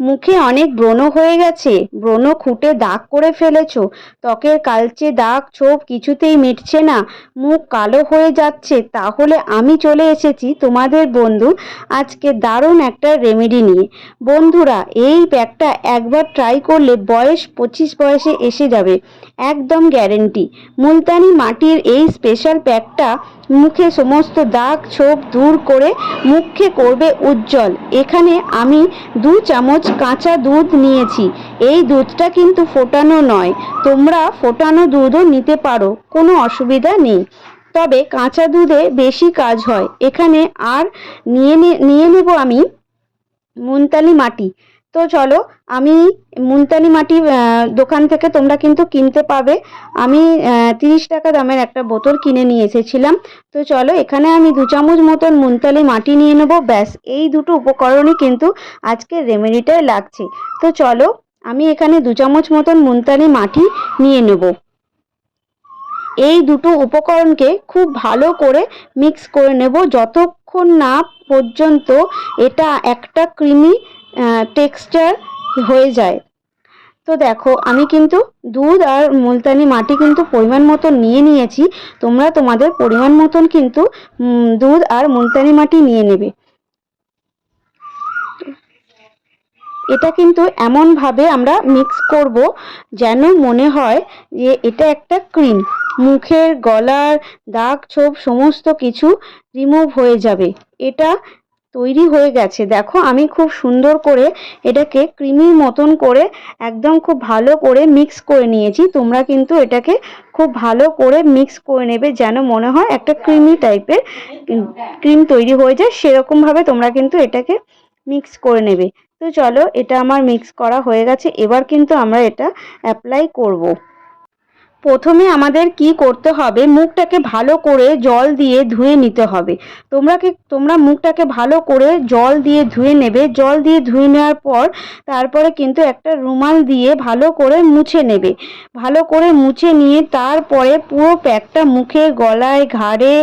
মুখে অনেক ব্রণ হয়ে গেছে। ব্রণ খুঁটে দাগ করে ফেলেছ। ত্বকের কালচে দাগ ছোপ কিছুতেই মিটছে না। মুখ কালো হয়ে যাচ্ছে। তাহলে আমি চলে এসেছি তোমাদের বন্ধু। আজকে দারুণ একটা রেমেডি নিয়ে। বন্ধুরা, এই প্যাকটা একবার ট্রাই করলে বয়স পঁচিশ বয়সে এসে যাবে। একদম গ্যারেন্টি মুলতানি মাটির এই স্পেশাল প্যাকটা মুখে সমস্ত দাগ ছোপ দূর করে মুখে করবে উজ্জ্বল। এখানে আমি দু চামচ কাঁচা দুধ নিয়েছি। এই দুধটা কিন্তু ফোটানো নয়। তোমরা ফোটানো দুধও নিতে পারো, কোনো অসুবিধা নেই। তবে কাঁচা দুধে বেশি কাজ হয়। এখানে আর নিয়ে নিয়ে নেব আমি মুনতালি মাটি। তো চলো, আমি মুলতানি মাটি দোকান থেকে তোমরা কিন্তু কিনতে পাবে। আমি তিরিশ টাকা দামের একটা বোতল কিনে নিয়ে এসেছিলাম। তো চলো, এখানে আমি দু চামচ মতন মুলতালি মাটি নিয়ে নেব। ব্যাস, এই দুটো উপকরণই কিন্তু আজকের রেমেডিটায় লাগছে। তো চলো, আমি এখানে দু চামচ মতন মুলতানি মাটি নিয়ে নেব। এই দুটো উপকরণকে খুব ভালো করে মিক্স করে নেব। যতক্ষণ না পর্যন্ত এটা একটা ক্রিমি টেক্সচার হয়ে যায়। তো দেখো, আমি কিন্তু দুধ আর মুলতানি মাটি কিন্তু পরিমাণ মতন নিয়ে নিয়েছি। তোমরা তোমাদের পরিমাণ মতন কিন্তু দুধ আর মুলতানি মাটি নিয়ে নেবে। এটা কিন্তু এমনভাবে আমরা মিক্স করব যেন মনে হয় যে এটা একটা ক্রিম মুখের, গলার, দাগ, ছোপ, সমস্ত কিছু রিমুভ হয়ে যাবে। এটা তৈরি হয়ে গেছে। দেখো, আমি খুব সুন্দর করে এটাকে ক্রিমির মতন করে একদম খুব ভালো করে মিক্স করে নিয়েছি। তোমরা কিন্তু এটাকে খুব ভালো করে মিক্স করে নেবে যেন মনে হয় একটা ক্রিমি টাইপের ক্রিম তৈরি হয়ে যায়। সেরকমভাবে তোমরা কিন্তু এটাকে মিক্স করে নেবে। তো চলো, এটা আমার মিক্স করা হয়ে গেছে। এবার কিন্তু আমরা এটা অ্যাপ্লাই করব। প্রথমে আমাদের কি করতে হবে, মুখটাকে ভালো করে জল দিয়ে ধুয়ে নিতে হবে। তোমরা কি, তোমরা মুখটাকে ভালো করে জল দিয়ে ধুয়ে নেবে। জল দিয়ে ধুয়ে নেওয়ার পর তারপরে কিন্তু একটা রুমাল দিয়ে ভালো করে মুছে নেবে। ভালো করে মুছে নিয়ে তারপরে পুরো প্যাকটা মুখে, গলায় ঘাড়ে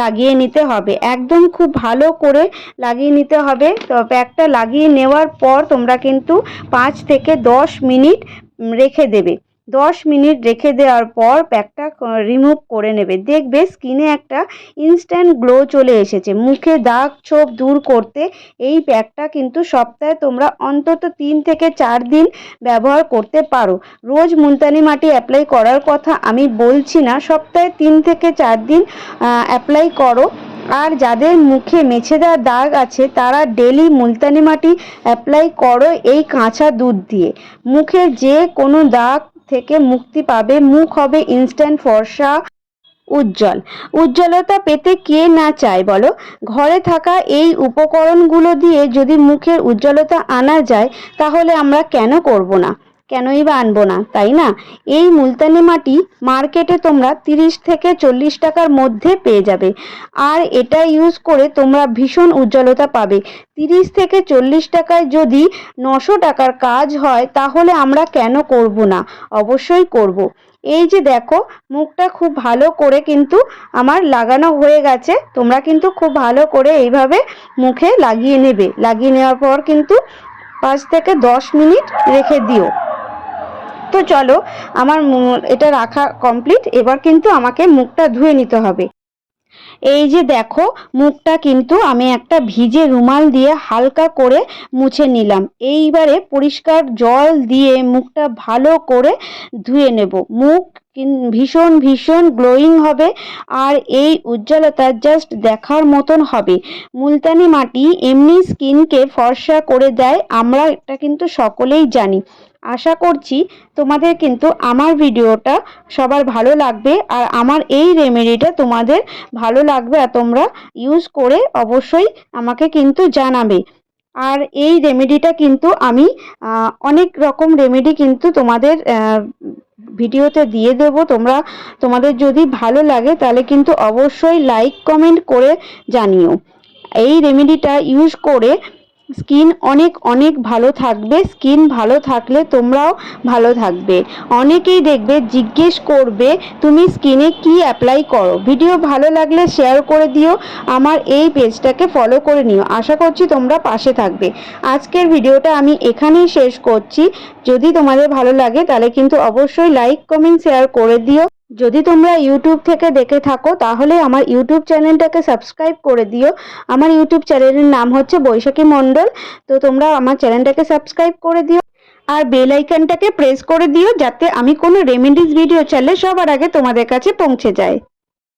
লাগিয়ে নিতে হবে। একদম খুব ভালো করে লাগিয়ে নিতে হবে। তো প্যাকটা লাগিয়ে নেওয়ার পর তোমরা কিন্তু পাঁচ থেকে দশ মিনিট রেখে দেবে। দশ মিনিট রেখে দেওয়ার পর প্যাকটা রিমুভ করে নেবে। দেখবে স্কিনে একটা ইনস্ট্যান্ট গ্লো চলে এসেছে। মুখে দাগ ছোপ দূর করতে এই প্যাকটা কিন্তু সপ্তাহে তোমরা অন্তত তিন থেকে চার দিন ব্যবহার করতে পারো। রোজ মুলতানি মাটি অ্যাপ্লাই করার কথা আমি বলছি না। সপ্তাহে তিন থেকে চার দিন অ্যাপ্লাই করো। আর যাদের মুখে মেছে দেওয়া দাগ আছে, তারা ডেলি মুলতানি মাটি অ্যাপ্লাই করো এই কাঁচা দুধ দিয়ে। মুখে যে কোনো দাগ থেকে মুক্তি পাবে। মুখ হবে ইনস্ট্যান্ট ফর্সা, উজ্জ্বল। উজ্জ্বলতা পেতে কে না চায় বলো? ঘরে থাকা এই উপকরণগুলো দিয়ে যদি মুখের উজ্জ্বলতা আনা যায়, তাহলে আমরা কেন করব না? কেনই বা আনব না, তাই না? এই মুলতানি মাটি মার্কেটে তোমরা তিরিশ থেকে চল্লিশ টাকার মধ্যে পেয়ে যাবে। আর এটা ইউজ করে তোমরা ভীষণ উজ্জ্বলতা পাবে। তিরিশ থেকে চল্লিশ টাকায় যদি নশো টাকার কাজ হয়, তাহলে আমরা কেন করব না? অবশ্যই করব। এই যে দেখো, মুখটা খুব ভালো করে কিন্তু আমার লাগানো হয়ে গেছে। তোমরা কিন্তু খুব ভালো করে এইভাবে মুখে লাগিয়ে নেবে। লাগিয়ে নেওয়ার পর কিন্তু পাঁচ থেকে দশ মিনিট রেখে দিও। তো চলো, আমার এটা রাখা কমপ্লিট এবার কিন্তু আমাকে মুখটা ধুয়ে নিতে হবে। এই যে দেখো, মুখটা কিন্তু আমি একটা ভিজে রুমাল দিয়ে হালকা করে মুছে নিলাম। এইবারে পরিষ্কার জল দিয়ে মুখটা ভালো করে ধুয়ে নেব। মুখ ভীষণ ভীষণ গ্লোয়িং হবে আর এই উজ্জ্বলতা জাস্ট দেখার মতন হবে। মুলতানি মাটি এমনি স্কিনকে ফর্সা করে দেয়, আমরা এটা কিন্তু সকলেই জানি। আশা করছি তোমাদের কিন্তু আমার ভিডিওটা সবার ভালো লাগবে আর আমার এই রেমেডিটা তোমাদের ভালো লাগবে আর তোমরা ইউজ করে অবশ্যই আমাকে কিন্তু জানাবে। আর এই রেমেডিটা কিন্তু আমি অনেক রকম রেমেডি কিন্তু তোমাদের ভিডিওতে দিয়ে দেব। তোমরা, তোমাদের যদি ভালো লাগে, তাহলে কিন্তু অবশ্যই লাইক কমেন্ট করে জানিও। এই রেমেডিটা ইউজ করে স্কিন অনেক অনেক ভালো থাকবে। স্কিন ভালো থাকলে তোমরাও ভালো থাকবে। অনেকেই দেখবে, জিজ্ঞেস করবে, তুমি স্কিনে কি অ্যাপ্লাই করো? ভিডিও ভালো লাগলে শেয়ার করে দিও, আমার এই পেজটাকে ফলো করে নিও। আশা করছি তোমরা পাশে থাকবে। আজকের ভিডিওটা আমি এখানেই শেষ করছি। যদি তোমাদের ভালো লাগে, তাহলে কিন্তু অবশ্যই লাইক কমেন্ট শেয়ার করে দিও। যদি তোমরা ইউটিউব থেকে দেখে থাকো, তাহলে আমার ইউটিউব চ্যানেলটাকে সাবস্ক্রাইব করে দিও। আমার ইউটিউব চ্যানেলের নাম হচ্ছে বৈশাখী মণ্ডল, তো তোমরা আমার চ্যানেলটাকে সাবস্ক্রাইব করে দিও। আর বেল আইকনটাকে প্রেস করে দিও, যাতে আমি কোনো রেমেডিস ভিডিও চাইলে সবার আগে তোমাদের কাছে পৌঁছে যায়।